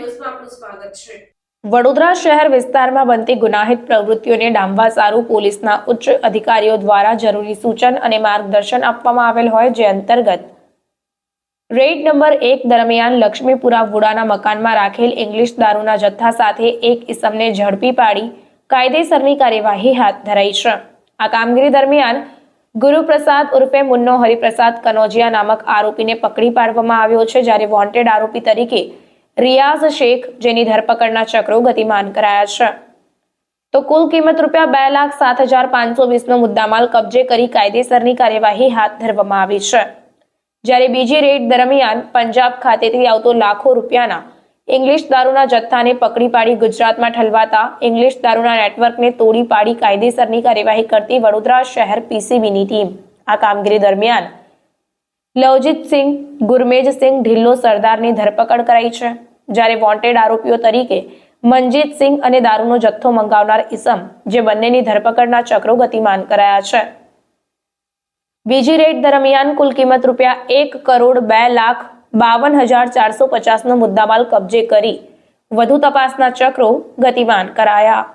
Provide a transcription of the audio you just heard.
આપનું સ્વાગત છે. વડોદરા શહેર વિસ્તારમાં બનતી ગુનાહિત પ્રવૃત્તિઓને ડામવા સારું પોલીસના ઉચ્ચ અધિકારીઓ દ્વારા જરૂરી સૂચન અને માર્ગદર્શન આપવામાં આવેલ હોય જે અંતર્ગત રેડ નંબર એક દરમિયાન લક્ષ્મીપુરા વુડાના મકાનમાં રાખેલ ઇંગ્લિશ દારૂના જથ્થા સાથે એક ઇસમને ઝડપી પાડી કાયદેસરની કાર્યવાહી હાથ ધરાઈ છે. આ કામગીરી દરમિયાન ગુરુપ્રસાદ ઉર્ફે મુન્નો હરિપ્રસાદ કનોજિયા નામક આરોપીને પકડી પાડવામાં આવ્યો છે જ્યારે વોન્ટેડ આરોપી તરીકે રિયાઝ શેખ, જેની ધરપકડના ચક્રો ગતિમાન કરાયા છે. તો કુલ કિંમત રૂપિયા બે લાખ સાત હજાર પાંચસો વીસનો મુદ્દામાલ કબજે કરી કાયદેસરની કાર્યવાહી હાથ ધરવામાં આવી છે. જ્યારે બીજી રેડ દરમિયાન પંજાબ ખાતેથી આવતો લાખો રૂપિયાના ઇંગ્લિશ દારૂના જથ્થાને પકડી પાડી ગુજરાતમાં ઠલવાતા ઇંગ્લિશ દારૂના નેટવર્કને તોડી પાડી કાયદેસરની કાર્યવાહી કરતી વડોદરા શહેર પીસીબીની ટીમ. આ કામગીરી દરમિયાન લવજીતસિંહ ગુરમેજસિંહ ઢિલ્લો સરદારની ધરપકડ કરાઈ છે. જ્યારે વોન્ટેડ આરોપીઓ તરીકે મનજીત સિંહ અને દારૂનો જથ્થો મંગાવનાર ઇસમ જે બંનેની ધરપકડના ચક્રો ગતિમાન કરાયા છે. બીજી રેડ દરમિયાન કુલ કિંમત રૂપિયા એક કરોડ બે લાખ બાવન હજાર ચારસો પચાસનો મુદ્દામાલ કબજે કરી વધુ તપાસના ચક્રો ગતિમાન કરાયા.